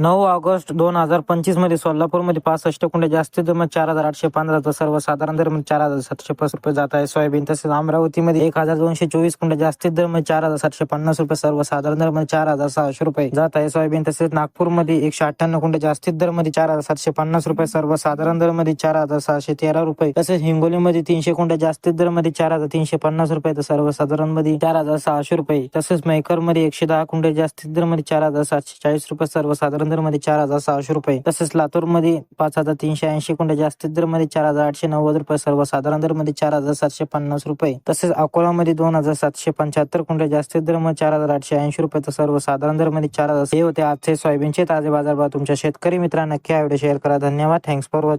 नऊ ऑगस्ट दोन हजार पंचवीसमध्ये सोलापूरमध्ये पासष्ट कुंडे जास्तीत दर चार हजार आठशे पंधरा तर सर्वसाधारण दर म्हणजे चार हजार सातशे पाच रुपये जात आहे. सोयाबीन तसेच अमरावतीमध्ये एक हजार दोनशे चोवीस कुंडे जास्तीत दर म्हणजे चार हजार सातशे पन्नास रुपये सर्वसाधारण दर म्हणजे चार हजार सहाशे रुपये जात आहे. सोयाबीन तसेच नागपूरमध्ये एकशे अठ्ठ्याण्णव कुंडे जास्तीत दरमध्ये चार हजार सातशे पन्नास रुपये सर्वसाधारण दरमध्ये चार हजार सहाशे तेरा रुपये. तसेच हिंगोलीमध्ये तीनशे कुंडे जास्तीत दरमध्ये चार हजार तीनशे पन्नास रुपये तर सर्वसाधारणमध्ये चार हजार सहाशे रुपये. तसेच मेकरमध्ये एकशे दहा कुंडे जास्तीत दरमध्ये चार हजार सातशे चाळीस रुपये सर्वसाधारण पुरंदरमध्ये चार हजार सहाशे रुपये. तसेच लातूरमध्ये पाच हजार तीनशे ऐंशी कुंड जास्तीत दरमध्ये चार हजार आठशे नव्वद रुपये सर्वसाधारण दरमध्ये चार हजार सातशे पन्नास रुपये. तसेच अकोला मध्ये दोन हजार सातशे पंच्याहत्तर कुंड जास्तीत दरमध्ये चार हजार आठशे ऐंशी रुपये तर सर्वसाधारण दरमध्ये चार हजार हे होते आजचे सोयाबीनचे ताजे बाजार तुमच्या शेतकरी मित्रांना नक्की हा शेअर करा. धन्यवाद. Thanks for watching